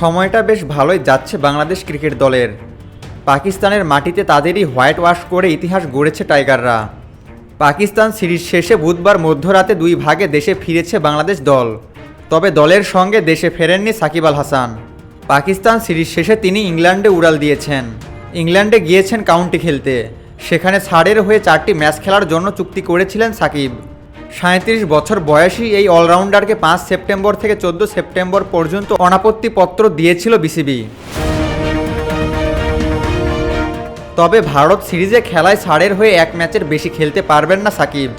সময়টা বেশ ভালোই যাচ্ছে বাংলাদেশ ক্রিকেট দলের। পাকিস্তানের মাটিতে তাদেরই হোয়াইট ওয়াশ করে ইতিহাস গড়েছে টাইগাররা। পাকিস্তান সিরিজ শেষে বুধবার মধ্যরাতে দুই ভাগে দেশে ফিরেছে বাংলাদেশ দল। তবে দলের সঙ্গে দেশে ফেরেননি সাকিব আল হাসান। পাকিস্তান সিরিজ শেষে তিনি ইংল্যান্ডে উড়াল দিয়েছেন। ইংল্যান্ডে গিয়েছেন কাউন্টি খেলতে। সেখানে ছাড়ের হয়ে চারটি ম্যাচ খেলার জন্য চুক্তি করেছিলেন সাকিব। সাঁত্রিশ বছর বয়সী এই অলরাউন্ডারকে পাঁচ সেপ্টেম্বর থেকে চোদ্দ সেপ্টেম্বর পর্যন্ত অনাপত্তিপত্র দিয়েছিল বিসিবি। তবে ভারত সিরিজে খেলায় ছাড়ের হয়ে এক ম্যাচের বেশি খেলতে পারবেন না সাকিব।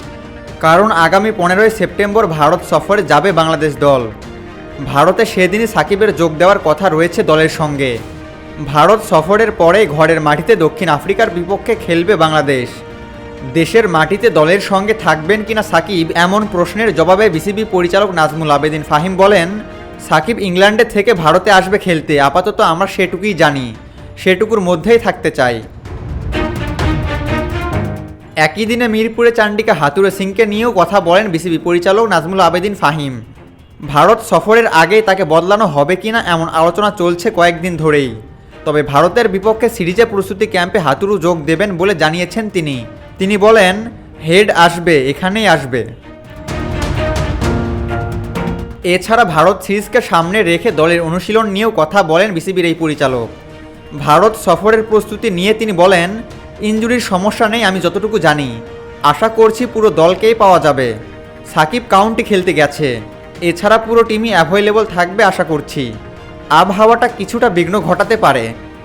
কারণ আগামী পনেরোই সেপ্টেম্বর ভারত সফরে যাবে বাংলাদেশ দল। ভারতে সেদিনই সাকিবের যোগ দেওয়ার কথা রয়েছে দলের সঙ্গে। ভারত সফরের পরেই ঘরের মাটিতে দক্ষিণ আফ্রিকার বিপক্ষে খেলবে বাংলাদেশ। দেশের মাটিতে দলের সঙ্গে থাকবেন কিনা সাকিব এমন প্রশ্নের জবাবে বিসিবি পরিচালক নাজমুল আবেদিন ফাহিম বলেন, সাকিব ইংল্যান্ডে থেকে ভারতে আসবে খেলতে, আপাতত আমরা সেটুকুই জানি, সেটুকুর মধ্যেই থাকতে চাই। একই দিনে মিরপুরে চান্ডিকা হাতুরে সিংকে নিয়েও কথা বলেন বিসিবি পরিচালক নাজমুল আবেদিন ফাহিম। ভারত সফরের আগেই তাকে বদলানো হবে কিনা এমন আলোচনা চলছে কয়েকদিন ধরেই। তবে ভারতের বিপক্ষে সিরিজে প্রস্তুতি ক্যাম্পে হাতুরু যোগ দেবেন বলে জানিয়েছেন তিনি। তিনি বলেন, হেড আসবে, এখানেই আসবে। এছাড়া ভারত সিরিজকে সামনে রেখে দলের অনুশীলন নিয়েও কথা বলেন বিসিবির এই পরিচালক। ভারত সফরের প্রস্তুতি নিয়ে তিনি বলেন, ইঞ্জুরির সমস্যা নেই, আমি যতটুকু জানি। আশা করছি পুরো দলকেই পাওয়া যাবে। সাকিব কাউন্টি খেলতে গেছে। এছাড়া পুরো টিমই অ্যাভেলেবল থাকবে আশা করছি। আবহাওয়াটা কিছুটা বিঘ্ন ঘটাতে পারে।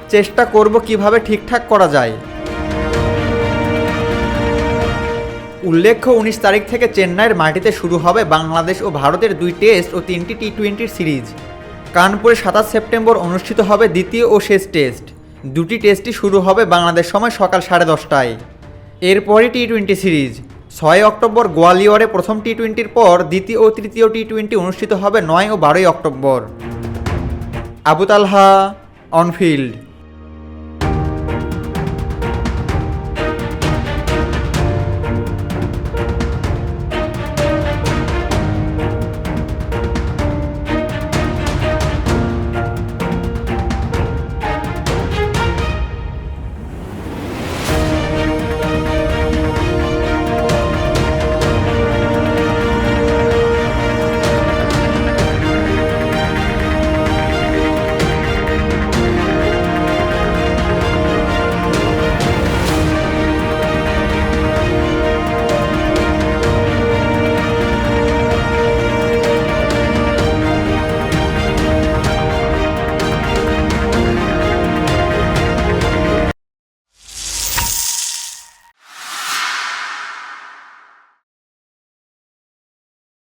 চেষ্টা করব কীভাবে ঠিকঠাক করা যায়। উল্লেখ্য, উনিশ তারিখ থেকে চেন্নাইয়ের মাটিতে শুরু হবে বাংলাদেশ ও ভারতের দুই টেস্ট ও তিনটি টি টোয়েন্টির সিরিজ। কানপুরে সাতাশ সেপ্টেম্বর অনুষ্ঠিত হবে দ্বিতীয় ও শেষ টেস্ট। দুটি টেস্টই শুরু হবে বাংলাদেশ সময় সকাল সাড়ে দশটায়। এরপরই টি টোয়েন্টি সিরিজ। ছয় অক্টোবর গোয়ালিয়রে প্রথম টি টোয়েন্টির পর দ্বিতীয় ও তৃতীয় টি টোয়েন্টি অনুষ্ঠিত হবে নয় ও বারোই অক্টোবর। আবু তালহা অনফিল্ড।